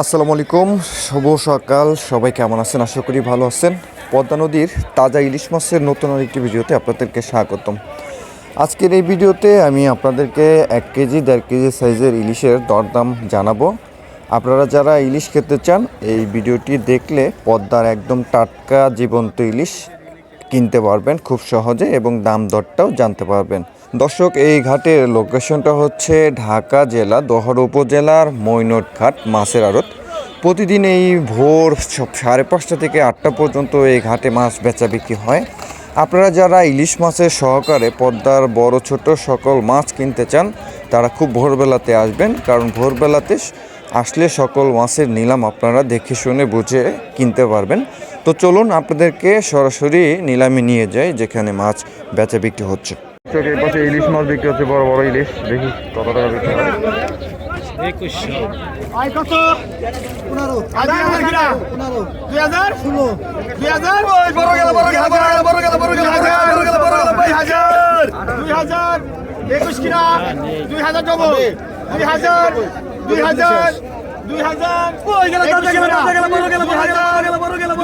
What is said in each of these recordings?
আসসালামু আলাইকুম, শুভ সকাল। সবাই কেমন আছেন? আশা করি ভালো আছেন। পদ্মা নদীর তাজা ইলিশ মাছের নতুন আরেকটি ভিডিওতে আপনাদেরকে স্বাগতম। আজকের এই ভিডিওতে আমি আপনাদেরকে এক কেজি, দেড় কেজি সাইজের ইলিশের দরদাম জানাব। আপনারা যারা ইলিশ খেতে চান, এই ভিডিওটি দেখলে পদ্মার একদম টাটকা, জীবন্ত ইলিশ কিনতে পারবেন খুব সহজে এবং দাম দরটাও জানতে পারবেন। দর্শক, এই ঘাটের লোকেশনটা হচ্ছে ঢাকা জেলা, দহর উপজেলার মৈনট ঘাট মাছের আড়ত। প্রতিদিন এই ভোর সাড়ে পাঁচটা থেকে আটটা পর্যন্ত এই ঘাটে মাছ বেচা বিক্রি হয়। আপনারা যারা ইলিশ মাছের সহকারে পদ্মার বড় ছোট সকল মাছ কিনতে চান, তারা খুব ভোরবেলাতে আসবেন। কারণ ভোরবেলাতে আসলে সকল মাছের নিলাম আপনারা দেখে শুনে বুঝে কিনতে পারবেন। তো চলুন আপনাদেরকে সরাসরি নিলামে নিয়ে যাই, যেখানে মাছ বেচা বিক্রি হচ্ছে। হচ্ছে এই পাশে ইলিশ মাছ বিক্রি হচ্ছে বড় বড় ইলিশ দেখি কত টাকা বিক্রি হয় একুশ কিনা দুই হাজার ডবল দুই হাজার দুই হাজার দুই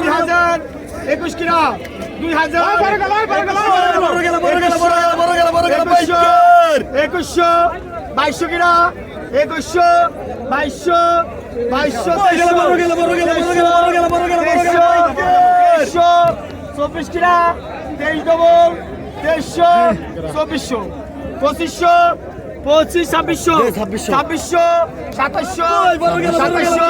হাজার একুশ কিনা একুশশো বাইশশো কিনা একুশশো বাইশশো বাইশশো তেইশশো চব্বিশ কিনা তেইশ ডবল তেইশশো চব্বিশশো পঁচিশশো পঁচিশ ছাব্বিশশো ছাব্বিশশো সাতাশশো সাতাশশো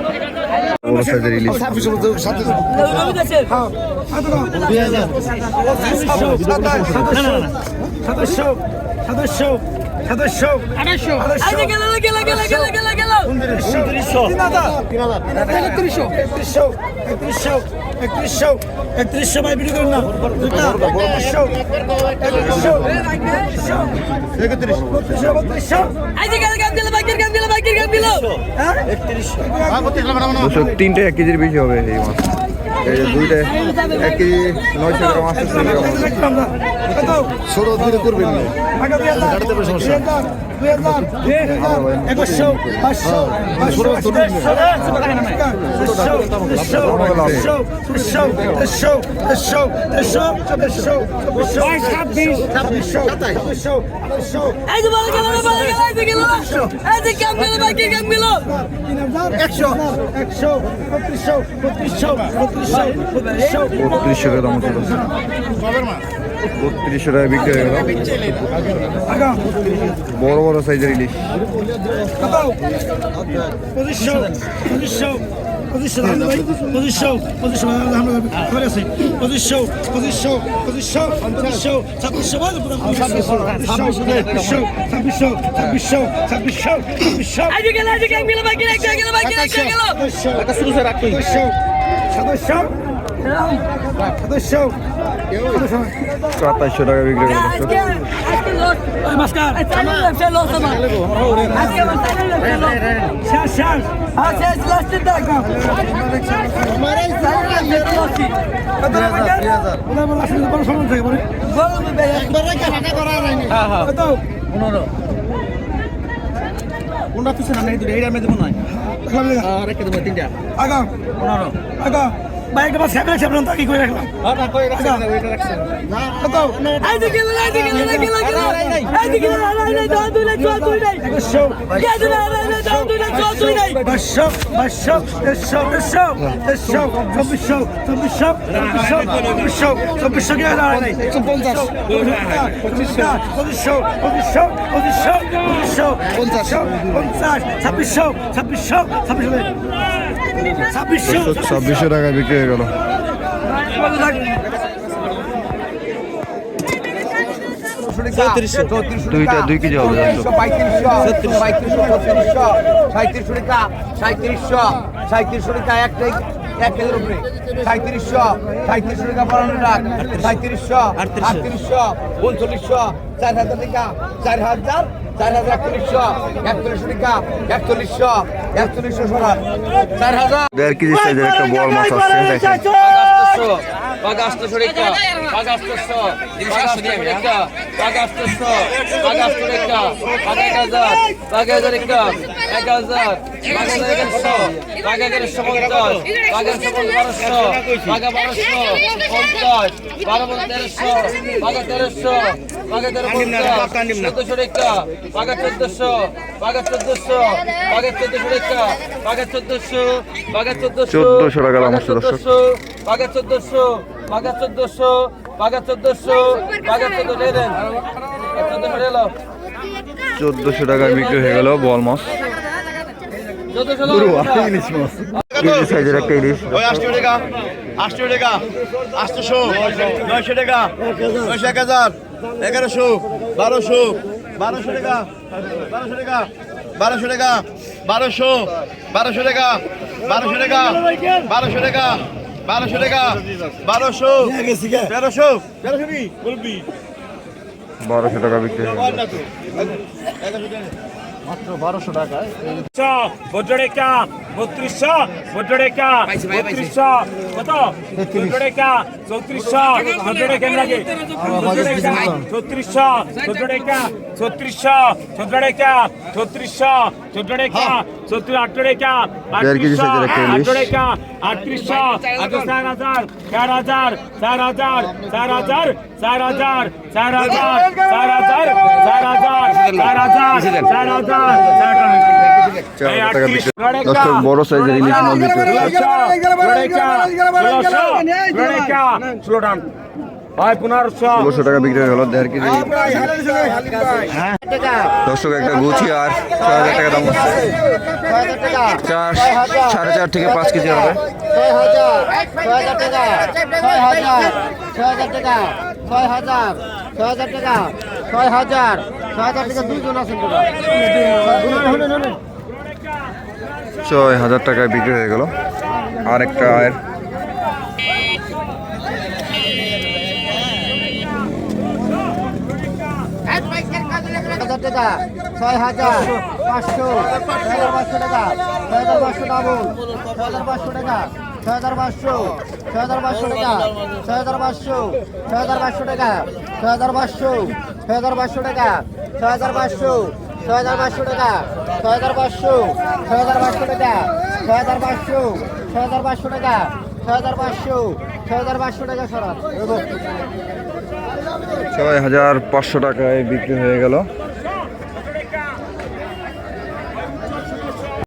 বড় সাইজের ইলিশ একত্রিশশো একত্রিশশো ভাই বিক্রি করুন না একত্রিশশো একত্রিশশো একত্রিশশো বত্রিশশো তিনটে এক কেজির বেশি হবে এই মাছ। এই যে দুইটা এক কেজি নয়শো গ্রাম ছোট করবেন হাজার দুই হাজার একুশশো পাঁচশো একশো একশো বত্রিশশো বত্রিশশো বত্রিশশো বত্রিশশো বত্রিশশো বত্রিশশো টাকা বিক্রি হয়ে গেল। বড় বড় সাইজের ইলিশ। পঁচিশশো পঁচিশশো পঁচিশশো খবর আছে। পঁচিশশো পঁচিশশো পঁচিশশো পঁচিশশো। ছাব্বিশশো ছাব্বিশশো ছাব্বিশশো ছাব্বিশশো ছাব্বিশশো ছাব্বিশশো ছাব্বিশশো। সাতাশশো। সাতাশশো। সাতাইশশো টাকা বিক্রি পনেরো। কোনটা তুই না নেই তুই এইটা আমি দেবো নয় রেখে দেবো তিনটা আগা পনেরো। আগা বাইকটা বা স্যাপড়া স্যাপড়ান তাকে কই রাখলাম পঞ্চাশ ছাব্বিশশো ছাব্বিশশো ছাব্বিশশো ছাব্বিশশো ছাব্বিশশো টাকা বিক্রি হয়ে গেল। দুইটা দুই কেজি হবে দর্শক। সাঁত্রিশশো সাঁত্রিশশো সাঁত্রিশশো টাকা সাঁত্রিশশো সাঁত্রিশশো টাকা একটাই এক কেজির উপরে। সাঁত্রিশশো সাঁত্রিশশো টাকা বানানো লাখ সাঁত্রিশশো আটত্রিশশো। উনচল্লিশশো চার হাজার টাকা চার হাজার চার হাজার একচল্লিশশো একচল্লিশশো টিকা একচল্লিশশো একচল্লিশশো সোনার চার হাজার দেড় কেজি সাইজের একটা বড় মাছ আসছে দেখেন এক হাজার এগারোশো বাঘ এগারোশো পঞ্চাশ বাঘ এগারোশো বারোশো বাঘা বারোশো পঞ্চাশ বারো তেরোশো বাঘা তেরোশো বাঘা তেরো পঞ্চাশ চোদ্দশো রেখা বাঘা চোদ্দশো বাঘা চোদ্দশো বাঘা চোদ্দশো রেখা বাঘা চোদ্দশো বাঘা চোদ্দশো চোদ্দশো টাকা চোদ্দশো বাঘা চোদ্দশো বাঘা চোদ্দশো বাঘা চোদ্দশো বাঘা চোদ্দশো চোদ্দোশো টাকা বিক্রি হয়ে গেল বল মাছ। ইলিশ মাছ। কেজি সাইজের একটা ইলিশ। ওই আটশো টাকা আটশো টাকা আটশোশো নয়শো টাকা নয়শো এক হাজার এগারোশো বারোশো বারোশো টাকা বারোশো টাকা বারোশো টাকা বারোশো বারোশো টাকা বারোশো টাকা বারোশো টাকা বারোশো টাকা বারোশো তেরোশো তেরোশো কি? বলবি? বারোশো টাকা বিক্রি। মাত্র বারোশো টাকায়। বত্রিশশো ভদ্ররেখা বত্রিশশো কত ভদ্ররেখা চৌত্রিশশো ভদ্ররেখা লাগে চৌত্রিশশো ভদ্ররেখা ছত্রিশশো ভদ্ররেখা ছত্রিশশো ভদ্ররেখা চৌত্রিশ আটরেখা দেড় কেজি সাইজের একটা ইলিশ। আটরেখা আটত্রিশশো আট চার হাজার চার হাজার চার হাজার চার হাজার চার হাজার চার হাজার চার হাজার চার হাজার চার হাজার চার হাজার চার হাজার চার হাজার টাকা বিক্রি দর্শক বড় সাইজের ইলিশ মাছ হয় ষোলোশো টাকা বিক্রি হয়ে গেল দেড় কেজি দর্শক একটা গুছি আর ছয় হাজার টাকা দাম চার সাড়ে চার থেকে পাঁচ কেজি হবে ছয় হাজার ছয় হাজার টাকা ছয় হাজার ছয় হাজার টাকা ছয় হাজার ছয় হাজার টাকা ছয় হাজার ছয় হাজার টাকা দুইজন আছেন ছয় হাজার টাকায় বিক্রি হয়ে গেল আর একটা হাজার টাকা ছয় হাজার পাঁচশো হাজার পাঁচশো টাকা ছয় হাজার পাঁচশো ছয় হাজার পাঁচশো টাকা ছয় হাজার পাঁচশো ছয় হাজার পাঁচশো টাকা ছয় হাজার পাঁচশো ছয় হাজার পাঁচশো টাকা ছয় হাজার পাঁচশো ছয় হাজার পাঁচশো টাকা ছয় হাজার পাঁচশো ছয় হাজার পাঁচশো টাকা হাজার পাঁচশো, ছয় হাজার পাঁচশো টাকা, ছয় হাজার পাঁচশো, ছয় হাজার পাঁচশো টাকা হাজার পাঁচশো হাজার পাঁচশো টাকা ছয় হাজার পাঁচশো টাকায় বিক্রি হয়ে গেল।